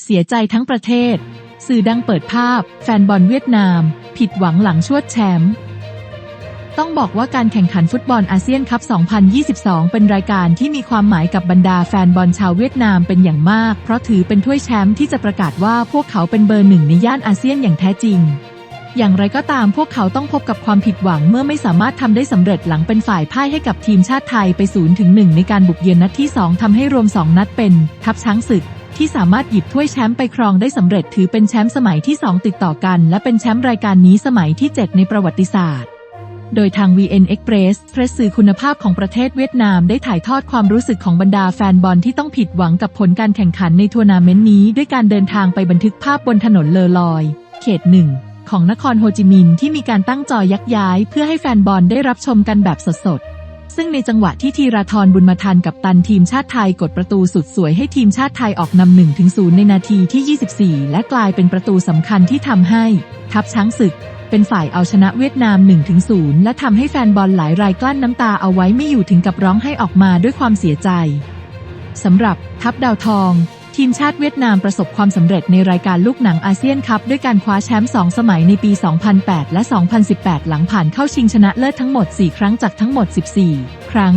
เสียใจทั้งประเทศ สื่อดังเปิดภาพ แฟนบอลเวียดนาม ผิดหวังหลังชวดแชมป์ต้องบอกว่าการแข่งขันฟุตบอลอาเซียนคัพ 2022 เป็นรายการที่มีความหมายกับบรรดาแฟนบอลชาวเวียดนามเป็นอย่างมาก เพราะถือเป็นถ้วยแชมป์ที่จะประกาศว่าพวกเขาเป็นเบอร์หนึ่งในย่านอาเซียนอย่างแท้จริง อย่างไรก็ตามพวกเขาต้องพบกับความผิดหวังเมื่อไม่สามารถทำได้สำเร็จหลังเป็นฝ่ายพ่ายให้กับทีมชาติไทยไป0ถึง1ในการบุกเยือนนัดที่ 2ทำให้รวม 2 นัดเป็น ทัพช้างศึก ที่สามารถหยิบถ้วยแชมป์ไปครองได้สำเร็จถือเป็นแชมป์สมัยที่ 2 ติดต่อกัน และเป็นแชมป์รายการนี้สมัยที่ 7 ในประวัติศาสตร์ โดยทาง VN Express เพรสสื่อคุณภาพของประเทศเวียดนามได้ถ่ายทอดความรู้สึกของบรรดาแฟนบอลที่ต้องผิดหวังกับผลการแข่งขันในทัวร์นาเมนต์นี้ด้วยการเดินทางไปบันทึกภาพบนถนนเลอลอย เขตหนึ่งของนครโฮจิมินห์ที่มีการตั้งจอยักย้าย เพื่อให้แฟนบอลได้รับชมกันแบบสดๆ ซึ่งในจังหวะที่ธีราธรบุญมาทันกับตันทีมชาติไทยกดประตูสุดสวยให้ทีมชาติไทยออกนำหนึ่งถึงศูนย์ในนาทีที่ 24 และกลายเป็นประตูสำคัญที่ทำให้ ทัพช้างศึก เป็นฝ่ายเอาชนะเวียดนาม 1-0 และทำให้แฟนบอลหลายรายกลั้นน้ำตาเอาไว้ไม่อยู่ถึงกับร้องให้ออกมาด้วยความเสียใจสำหรับทัพดาวทอง ทีมชาติเวียดนามประสบความสำเร็จในรายการลูกหนังอาเซียนคัพด้วยการคว้าแชมป์ 2 สมัยในปี 2008 และ 2018 หลังผ่านเข้าชิงชนะเลิศทั้งหมด 4 ครั้งจากทั้งหมด 14 ครั้ง